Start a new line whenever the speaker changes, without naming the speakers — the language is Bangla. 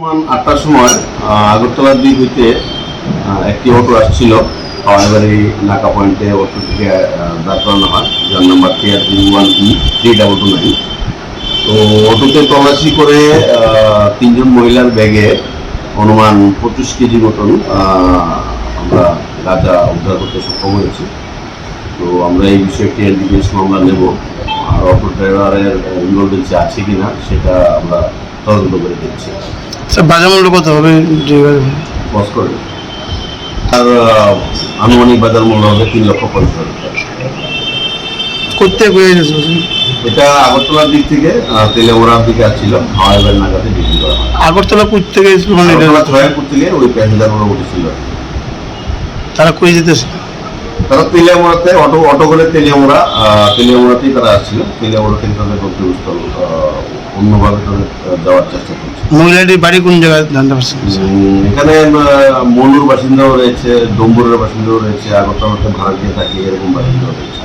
সমান আটটার সময় আগরতলার দিক হইতে একটি অটো আসছিল। এবারে নাকা পয়েন্টে অটোটিকে আহ, দাঁড় করানো হয়। যার number TR three one E three double two nine. তো অটোতে তল্লাশি করে তিনজন মহিলার ব্যাগে অনুমান পঁচিশ কেজি মতন আমরা গাঁজা উদ্ধার করতে সক্ষম হয়েছি। তো আমরা এই বিষয়ে একটি এনডিপিএস মামলা নেব। আর অটো ড্রাইভারের ইনভলভেন্সি আছে কিনা সেটা আমরা তদন্ত করে দেখছি।
স্যার বাজার মূল্য কত হবে
বস আর আনুমানিক বাজার মূল্য হবে তিন লক্ষ পঞ্চাশ হাজার
করতে
এটা আগরতলার দিক থেকে তেলেমোড়ার দিকে আসছিল হাওয়াইবার নাগাতে বিক্রি করা হয়।
আগরতলা কুচ থেকে মানে
ছয়ারপুর থেকে ওই প্যাসেঞ্জারগুলো উঠেছিল।
তারা কই যেতেছে?
তারা তেলিয়ামোড়াতে অটো অটো করে তেলিয়ামোড়া তেলিয়ামোড়াতেই তারা আসছিল। তেলিয়ামোড়া থেকে তাদের গন্তব্যস্থল অন্যভাবে তাদের যাওয়ার চেষ্টা করছে
মহিলাটির বাড়ি কোন জায়গায়? জানতে পারছেন
এখানে মনুর বাসিন্দাও রয়েছে ডম্বুরের বাসিন্দাও রয়েছে আগরতলাতে ভাড়া দিয়ে থাকে এরকম বাসিন্দাও রয়েছে।